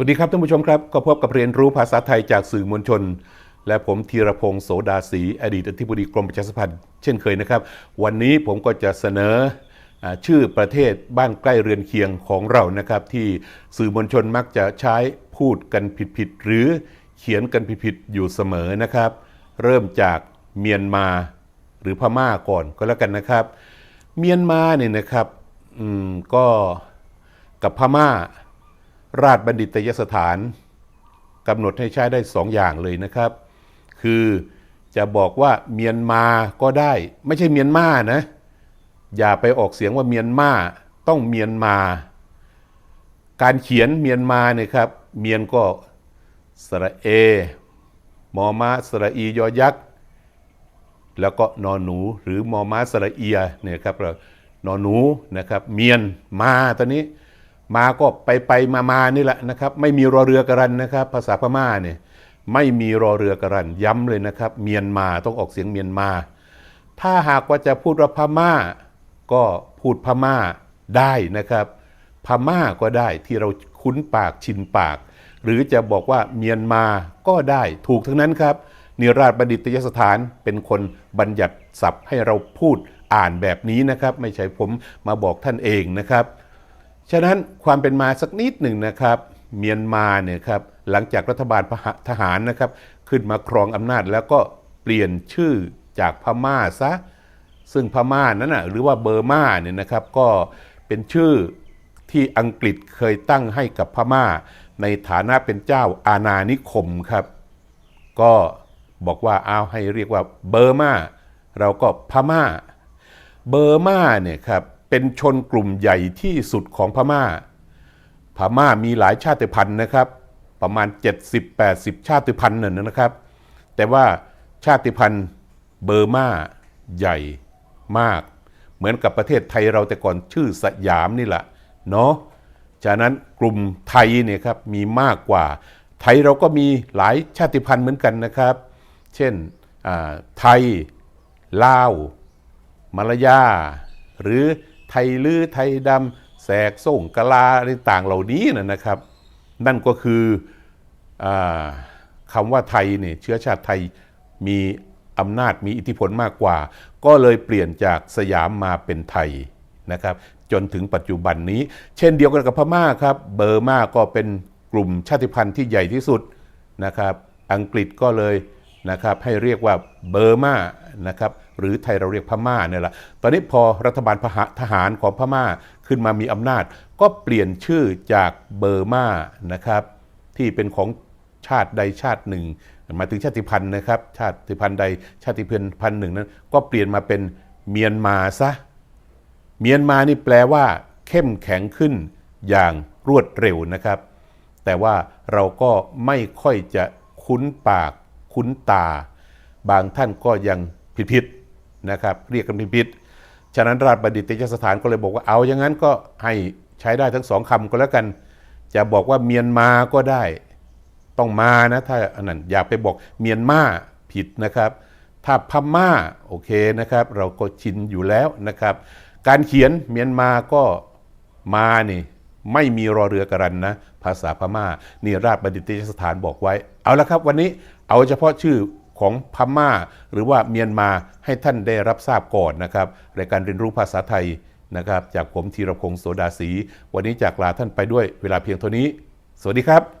สวัสดีครับท่านผู้ชมครับ ก็พบกับเรียนรู้ภาษาไทยจากสื่อมวลชน และผมธีรพงศ์โสดาศรีอดีตอธิบดีกรมประชาสัมพันธ์เช่นเคยนะครับ วันนี้ผมก็จะเสนออชื่อประเทศบ้านใกล้เรือนเคียงของเรานะครับ ที่สื่อมวลชนมักจะใช้พูดกันผิดๆหรือเขียนกันผิดๆอยู่เสมอนะครับ เริ่มจากเมียนมาหรือพม่าก่อนก็แล้วกันนะครับ เมียนมาเนี่ยนะครับก็กับพม่า ราชบัณฑิตยสถานกำหนดให้ใช้ได้สองอย่างเลยนะครับ คือจะบอกว่าเมียนมาก็ได้ ไม่ใช่เมียนมานะ อย่าไปออกเสียงว่าเมียนมาต้องเมียนมา การเขียนเมียนมาเนี่ยครับ เมียนก็สระเอ มอมาสระอียอยักษ์แล้วก็นอนหนูหรือมอมาสระเอียเนี่ยครับนอนหนูนะครับ เมียนมาตอนนี้ มาก็ไปไปมามานี่แหละนะครับไม่มีรอเรือกระรันนะครับ ภาษาพม่าเนี่ยไม่มีรอเรือกระรันย้ำเลยนะครับ เมียนมาต้องออกเสียงเมียนมา ถ้าหากว่าจะพูดว่าพม่า ก็พูดพม่าได้นะครับ พม่าก็ได้ที่เราคุ้นปากชินปาก หรือจะบอกว่าเมียนมาก็ได้ถูกทั้งนั้นครับนิราชบัณฑิตยสถานเป็นคนบัญญัติศัพท์ให้เราพูดอ่านแบบนี้นะครับ ไม่ใช่ผมมาบอกท่านเองนะครับ ฉะนั้นความเป็นมาสักนิดหนึ่งนะครับ เมียนมาเนี่ยครับหลังจากรัฐบาลทหารนะครับ ขึ้นมาครองอำนาจแล้วก็เปลี่ยนชื่อจากพม่าซะซึ่งพม่านั้นนะหรือว่าเบอร์มาเนี่ยนะครับก็เป็นชื่อที่อังกฤษเคยตั้งให้กับพม่า ในฐานะเป็นเจ้าอาณานิคมครับ ก็บอกว่าเอาให้เรียกว่าเบอร์มาเราก็พม่า เบอร์มาเนี่ยครับ เป็นชนกลุ่มใหญ่ที่สุดของพม่า พม่ามีหลายชาติพันธุ์นะครับ ประมาณ 70-80 ชาติพันธุ์นั่นนะครับ แต่ว่าชาติพันธุ์เบอร์มาใหญ่มาก เหมือนกับประเทศไทยเราแต่ก่อนชื่อสยามนี่แหละเนาะฉะนั้นกลุ่มไทยเนี่ยครับมีมากกว่า ไทยเราก็มีหลายชาติพันธุ์เหมือนกันนะครับ เช่นไทยลาวมาลายา หรือ ไทยลือไทยดำแสกส่งกะลาอะไรต่างเหล่านี้นะนะครับ นั่นก็คืออคำว่าไทยเนี่ยเชื้อชาติไทยมีอำนาจมีอิทธิพลมากกว่า ก็เลยเปลี่ยนจากสยามมาเป็นไทยนะครับ จนถึงปัจจุบันนี้ เช่นเดียวกันกับพม่าครับ เบอร์มาก็เป็นกลุ่มชาติพันธุ์ที่ใหญ่ที่สุดนะครับ อังกฤษก็เลย นะครับให้เรียกว่าเบอร์มานะครับหรือไทยเราเรียกพม่าเนี่ยแหละตอนนี้พอรัฐบาลทหารของพม่าขึ้นมามีอำนาจ ก็เปลี่ยนชื่อจากเบอร์มานะครับที่เป็นของชาติใดชาติหนึ่งหมายถึงชาติพันธุ์นะครับชาติพันธุ์ใดชาติพันธุ์หนึ่งนั้น ก็เปลี่ยนมาเป็นเมียนมาซะเมียนมานี่แปลว่า เข้มแข็งขึ้นอย่างรวดเร็วนะครับ แต่ว่าเราก็ไม่ค่อยจะคุ้นปาก คุ้นตา บางท่านก็ยังผิดๆนะครับ เรียกกันผิดๆฉะนั้นราชบัณฑิตยสถานก็เลยบอกว่าเอาอย่างนั้นก็ให้ใช้ได้ทั้งสองคำก็แล้วกัน จะบอกว่าเมียนมาก็ได้ ต้องมานะถ้าอันนั้นอย่าไปบอกเมียนมาผิดนะครับ ถ้าพม่าโอเคนะครับ เราก็ชินอยู่แล้วนะครับ การเขียนเมียนมาก็มานี่ ไม่มีรอเรือกระรันนะ ภาษาพม่า นี่ราชบัณฑิตยสถานบอกไว้ เอาละครับวันนี้เอาเฉพาะชื่อของพม่า หรือว่าเมียนมาให้ท่านได้รับทราบก่อนนะครับรายการเรียนรู้ภาษาไทยนะครับ จากผมธีรพงศ์โสดาศรีวันนี้จากลาท่านไปด้วยเวลาเพียงเท่านี้ สวัสดีครับ